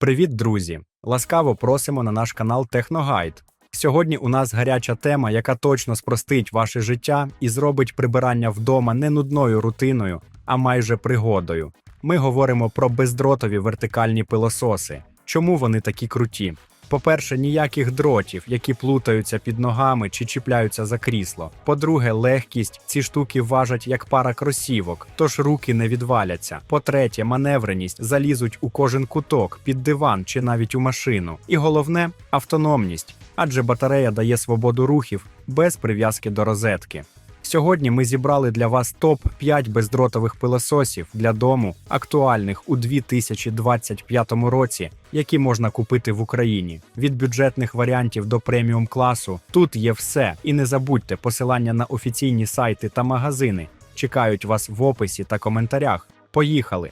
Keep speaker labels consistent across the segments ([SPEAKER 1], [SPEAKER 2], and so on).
[SPEAKER 1] Привіт, друзі! Ласкаво просимо на наш канал Техногайд. Сьогодні у нас гаряча тема, яка точно спростить ваше життя і зробить прибирання вдома не нудною рутиною, а майже пригодою. Ми говоримо про бездротові вертикальні пилососи. Чому вони такі круті? По-перше, ніяких дротів, які плутаються під ногами чи чіпляються за крісло. По-друге, легкість. Ці штуки важать як пара кросівок, тож руки не відваляться. По-третє, маневреність залізуть у кожен куток, під диван чи навіть у машину. І головне автономність, адже батарея дає свободу рухів без прив'язки до розетки. Сьогодні ми зібрали для вас топ 5 бездротових пилососів для дому, актуальних у 2025 році, які можна купити в Україні. Від бюджетних варіантів до преміум класу тут є все. І не забудьте, посилання на офіційні сайти та магазини чекають вас в описі та коментарях. Поїхали!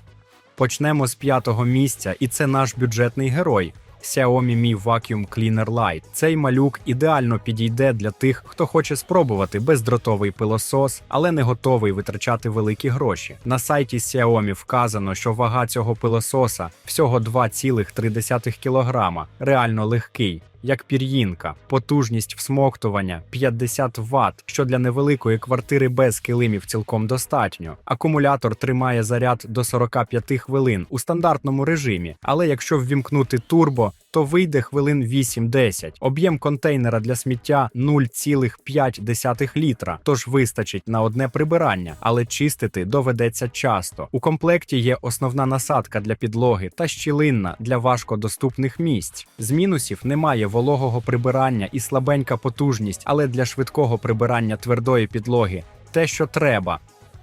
[SPEAKER 1] Почнемо з п'ятого місця, і це наш бюджетний герой. Xiaomi Mi Vacuum Cleaner Lite. Цей малюк ідеально підійде для тих, хто хоче спробувати бездротовий пилосос, але не готовий витрачати великі гроші. На сайті Xiaomi вказано, що вага цього пилососа всього 2,3 кг, реально легкий. Як пір'їнка, потужність всмоктування 50 Вт, що для невеликої квартири без килимів цілком достатньо. Акумулятор тримає заряд до 45 хвилин у стандартному режимі, але якщо ввімкнути турбо, то вийде хвилин 8-10. Об'єм контейнера для сміття 0,5 літра, тож вистачить на одне прибирання, але чистити доведеться часто. У комплекті є основна насадка для підлоги та щілинна для важкодоступних місць. З мінусів немає вологого прибирання і слабенька потужність, але для швидкого прибирання твердої підлоги те, що треба.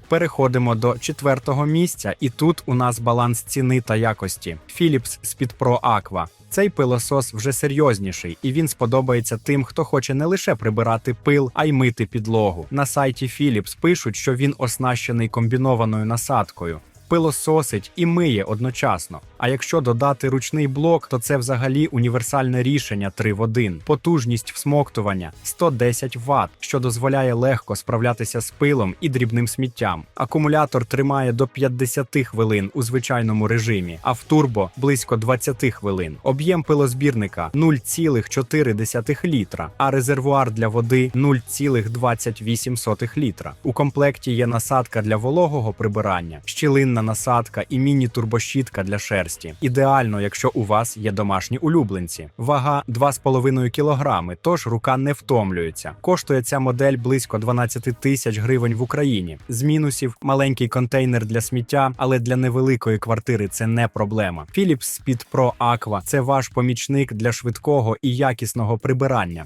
[SPEAKER 1] Переходимо до четвертого місця, і тут у нас баланс ціни та якості. Philips Speed Pro Aqua. Цей пилосос вже серйозніший, і він сподобається тим, хто хоче не лише прибирати пил, а й мити підлогу. На сайті Philips пишуть, що він оснащений комбінованою насадкою. Пилососить і миє одночасно. А якщо додати ручний блок, то це взагалі універсальне рішення 3 в 1. Потужність всмоктування 110 Вт, що дозволяє легко справлятися з пилом і дрібним сміттям. Акумулятор тримає до 50 хвилин у звичайному режимі, а в турбо близько 20 хвилин. Об'єм пилозбірника 0,4 літра, а резервуар для води 0,28 літра. У комплекті є насадка для вологого прибирання, щілинна насадка і міні-турбощітка для шерсті. Ідеально, якщо у вас є домашні улюбленці. Вага 2,5 кг, тож рука не втомлюється. Коштує ця модель близько 12 тисяч гривень в Україні. З мінусів маленький контейнер для сміття, але для невеликої квартири це не проблема. Philips Speed Pro Aqua – це ваш помічник для швидкого і якісного прибирання.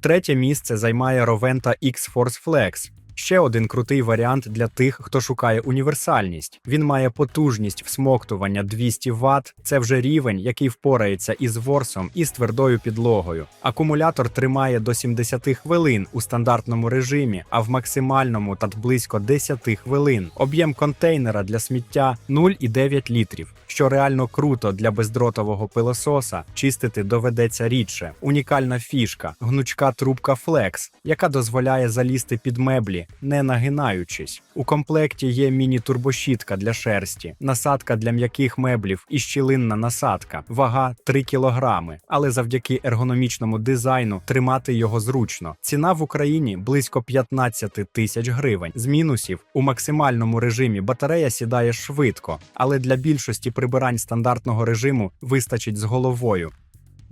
[SPEAKER 1] Третє місце займає Roventa X-Force Flex. Ще один крутий варіант для тих, хто шукає універсальність. Він має потужність всмоктування 200 Вт. Це вже рівень, який впорається із ворсом і з твердою підлогою. Акумулятор тримає до 70 хвилин у стандартному режимі, а в максимальному та близько 10 хвилин. Об'єм контейнера для сміття 0,9 літрів. Що реально круто для бездротового пилососа, чистити доведеться рідше. Унікальна фішка, гнучка трубка Flex, яка дозволяє залізти під меблі, не нагинаючись. У комплекті є міні-турбощітка для шерсті, насадка для м'яких меблів і щілинна насадка, вага 3 кг, але завдяки ергономічному дизайну тримати його зручно. Ціна в Україні близько 15 тисяч гривень. З мінусів у максимальному режимі батарея сідає швидко, але для більшості прибирань стандартного режиму вистачить з головою.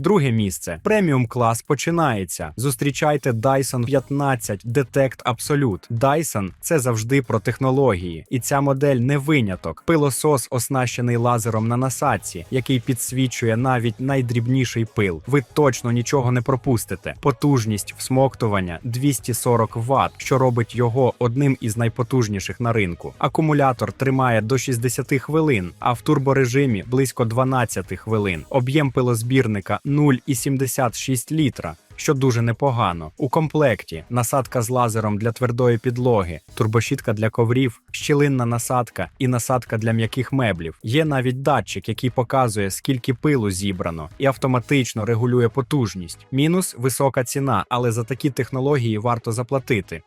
[SPEAKER 1] Друге місце. Преміум клас починається. Зустрічайте Dyson 15 Detect Absolute. Dyson – це завжди про технології, і ця модель не виняток. Пилосос оснащений лазером на насадці, який підсвічує навіть найдрібніший пил. Ви точно нічого не пропустите. Потужність всмоктування 240 Вт, що робить його одним із найпотужніших на ринку. Акумулятор тримає до 60 хвилин, а в турборежимі близько 12 хвилин. Об'єм пилозбірника 0,76 літра. Що дуже непогано. У комплекті насадка з лазером для твердої підлоги, турбощітка для коврів, щілинна насадка і насадка для м'яких меблів. Є навіть датчик, який показує, скільки пилу зібрано, і автоматично регулює потужність. Мінус висока ціна, але за такі технології варто заплатити.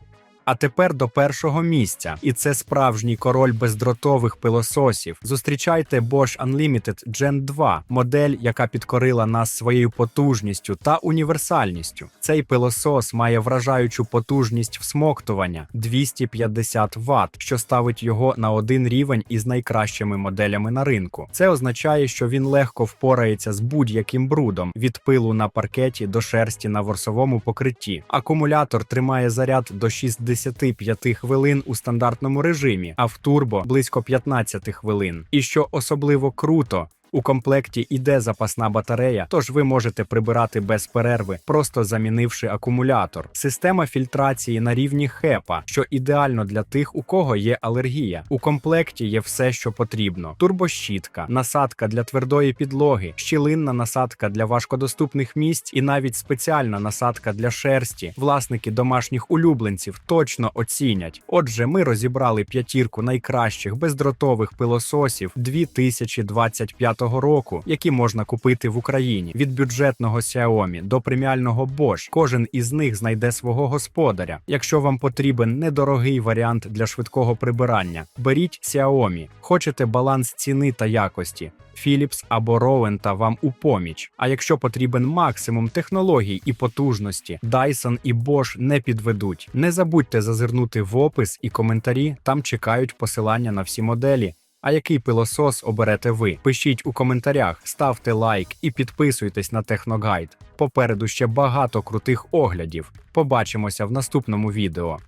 [SPEAKER 1] А тепер до першого місця, і це справжній король бездротових пилососів. Зустрічайте Bosch Unlimited Gen 2, модель, яка підкорила нас своєю потужністю та універсальністю. Цей пилосос має вражаючу потужність всмоктування 250 Вт, що ставить його на один рівень із найкращими моделями на ринку. Це означає, що він легко впорається з будь-яким брудом від пилу на паркеті до шерсті на ворсовому покритті. Акумулятор тримає заряд до 65 хвилин у стандартному режимі, а в турбо близько 15 хвилин. І що особливо круто. У комплекті іде запасна батарея, тож ви можете прибирати без перерви, просто замінивши акумулятор. Система фільтрації на рівні хепа, що ідеально для тих, у кого є алергія. У комплекті є все, що потрібно: турбощітка, насадка для твердої підлоги, щілинна насадка для важкодоступних місць і навіть спеціальна насадка для шерсті. Власники домашніх улюбленців точно оцінять. Отже, ми розібрали п'ятірку найкращих бездротових пилососів 2025 року, які можна купити в Україні від бюджетного Xiaomi до преміального Bosch. Кожен із них знайде свого господаря. Якщо вам потрібен недорогий варіант для швидкого прибирання, беріть Xiaomi. Хочете баланс ціни та якості. Philips або Rowenta вам у поміч. А якщо потрібен максимум технологій і потужності, Dyson і Bosch не підведуть. Не забудьте зазирнути в опис і коментарі, там чекають посилання на всі моделі. А який пилосос оберете ви? Пишіть у коментарях, ставте лайк і підписуйтесь на Техногайд. Попереду ще багато крутих оглядів. Побачимося в наступному відео.